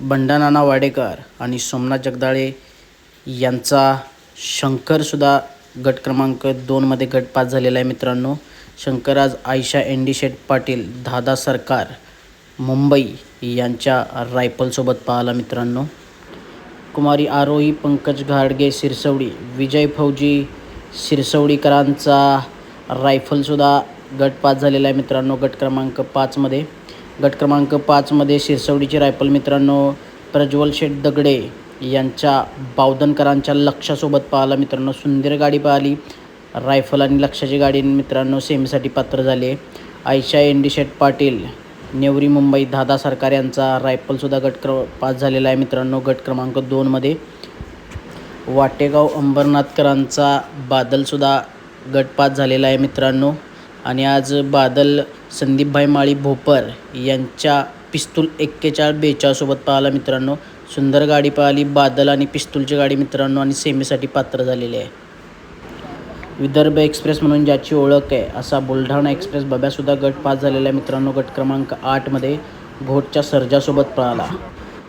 बंडानाना वाडेकर आणि सोमनाथ जगदाळे यांचा शंकरसुद्धा गट क्रमांक दोनमध्ये गट पास झालेला आहे मित्रांनो. शंकर आज आयशा एन पाटील दादा सरकार मुंबई यांच्या रायफलसोबत पाहिला मित्रांनो. कुमारी आरोही पंकज घाडगे सिरसवडी विजय फौजी सिरसवडीकरांचा रायफलसुद्धा गट पास झालेला आहे मित्रांनो गट क्रमांक पाचमध्ये गट क्रमांक पाचमध्ये शिरसवडीची रायफल मित्रांनो प्रज्वल शेठ दगडे यांच्या बावधनकरांच्या लक्षासोबत पाहिला मित्रांनो सुंदर गाडी पाहिली. रायफल आणि लक्षाची गाडी मित्रांनो सेमीसाठी पात्र झाले. आयशा एंडी शेठ पाटील नेवरी मुंबई दादा सरकार यांचा रायफलसुद्धा गट क्र पास झालेला आहे मित्रांनो गट क्रमांक दोनमध्ये वाटेगाव अंबरनाथकरांचा बादलसुद्धा गट पास झालेला आहे मित्रांनो. आणि आज बादल संदीपभाई माळी भोपर यांच्या पिस्तूल एक्केचाळ बेचाळसोबत पाहिला मित्रांनो. सुंदर गाडी पाहिली बादल आणि पिस्तूलची गाडी मित्रांनो आणि सेमीसाठी पात्र झालेली आहे. विदर्भ एक्सप्रेस म्हणून ज्याची ओळख आहे असा बुलढाणा एक्सप्रेस बब्यासुद्धा गट पास झालेला आहे मित्रांनो. गट क्रमांक आठमध्ये घोटच्या सर्जासोबत पळाला.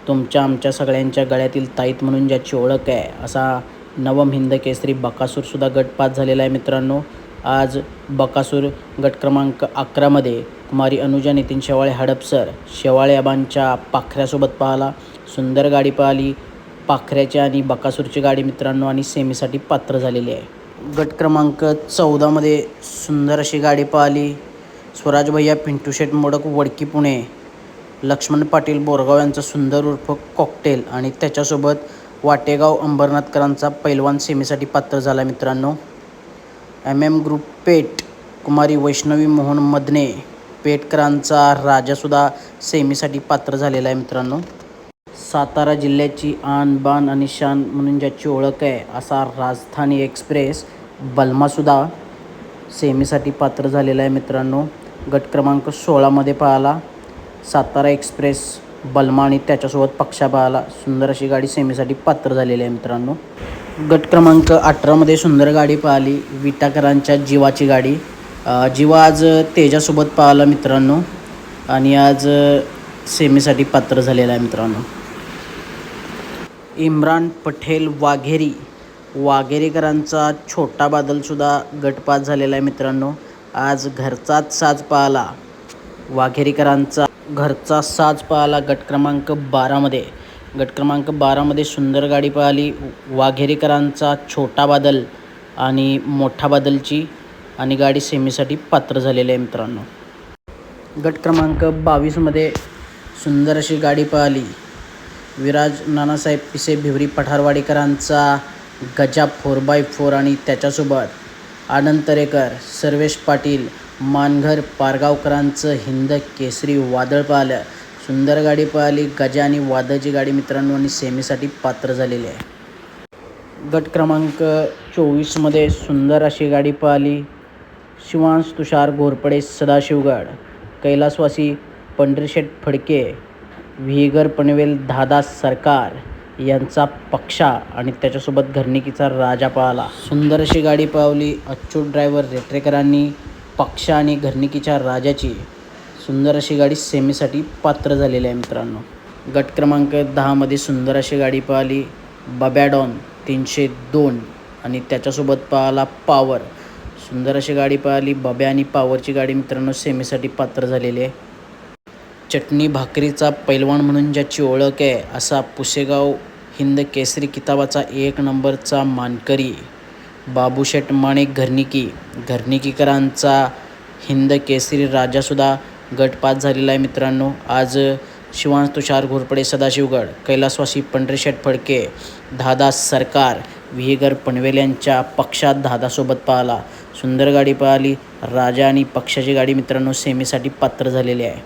तुमच्या आमच्या सगळ्यांच्या गळ्यातील ताईत म्हणून ज्याची ओळख आहे असा नवम हिंद केसरी बकासूरसुद्धा गट पास झालेला आहे मित्रांनो. आज बकासूर गट क्रमांक अकरामध्ये कुमारी अनुजा नितीन शेवाळे हडपसर शेवाळे आबांच्या पाखऱ्यासोबत पाहिला. सुंदर गाडी पाहिली. पाखऱ्याची आणि बकासूरची गाडी मित्रांनो आणि सेमीसाठी पात्र झालेली आहे. गट क्रमांक चौदामध्ये सुंदर अशी गाडी पाहिली. स्वराज भैया पिंटू शेठ मोडक वडकी पुणे लक्ष्मण पाटील बोरगाव यांचा सुंदर उर्फ कॉकटेल आणि त्याच्यासोबत वाटेगाव अंबरनाथकरांचा पैलवान सेमीसाठी पात्र झाला मित्रांनो. एम एम ग्रुप पेट कुमारी वैष्णवी मोहन मदने पेटकरांचा राजासुद्धा सेमीसाठी पात्र झालेला आहे मित्रांनो. सातारा जिल्ह्याची आन बान आणि शान म्हणून ज्याची ओळख आहे असा राजधानी एक्सप्रेस बलमासुद्धा सेमीसाठी पात्र झालेला आहे मित्रांनो. गट क्रमांक सोळामध्ये पाहिला सातारा एक्सप्रेस बलमा आणि त्याच्यासोबत पक्षा पाहिला सुंदर अशी गाडी सेमीसाठी पात्र झालेली आहे मित्रांनो. गट क्रमांक अठरामध्ये सुंदर गाडी पाहिली विटाकरांच्या जीवाची गाडी. जीवा आज तेजासोबत पाहिला मित्रांनो. आणि आज सेमीसाठी पात्र झालेला आहे मित्रांनो. इम्रान पटेल वाघेरी. वाघेरीकरांचा छोटा बादलसुद्धा गटपात झालेला आहे मित्रांनो. आज घरचाच साज पाहिला. वाघेरीकरांचा घरचा साज पाहिला गट क्रमांक बारामध्ये गट क्रमांक बारामध्ये सुंदर गाडी पळाली. वाघेरीकरांचा छोटा बादल आणि मोठा बादलची आणि गाडी सेमीसाठी पात्र झालेली आहे मित्रांनो. गट क्रमांक बावीसमध्ये सुंदर अशी गाडी पळाली. विराज नानासाहेब पिसे भिवरी पठारवाडीकरांचा गजा फोर बाय फोर आणि त्याच्यासोबत आनंद तरेकर सर्वेश पाटील मानघर पारगावकरांचं हिंद केसरी वादळ पाहिलं सुंदर गाडी पळाली. गजा आणि वादाची गाडी मित्रांनो आणि सेमीसाठी पात्र झालेली आहे. गट क्रमांक चोवीसमध्ये सुंदर अशी गाडी पळाली. शिवांश तुषार घोरपडे सदाशिवगड कैलासवासी पंढरीशेठ फडके विहीगर पनवेल दादा सरकार यांचा पक्षा आणि त्याच्यासोबत घरणिकीचा राजा पळाला. सुंदर अशी गाडी पळवली. अच्युत ड्रायव्हर रेटरेकरांनी पक्षा आणि घरणिकीच्या राजाची. सुंदर अशी गाडी सेमीसाठी पात्र झालेली आहे मित्रांनो. गट क्रमांक दहामध्ये सुंदर अशी गाडी पाहिली. बबॅडॉन तीनशे दोन आणि त्याच्यासोबत पाहिला पावर. सुंदर अशी गाडी पाहिली. बब्या आणि पावरची गाडी मित्रांनो सेमीसाठी पात्र झालेली आहे. चटणी भाकरीचा पैलवान म्हणून ज्याची ओळख आहे असा पुसेगाव हिंद केसरी किताबाचा एक नंबरचा मानकरी. बाबूशेठ माणिक घरनिकी. घरनिकीकरांचा हिंद केसरी राजासुद्धा गटपात झालेला आहे मित्रांनो. आज शिवांश तुषार घोरपडे सदाशिवगड कैलासवासी पंढरीशेठ फडके धादा सरकार विहेगर पनवेल यांच्या पक्षात धादासोबत पाहिला. सुंदर गाडी पाहिली राजा आणि पक्षाची गाडी मित्रांनो सेमीसाठी पात्र झालेली आहे.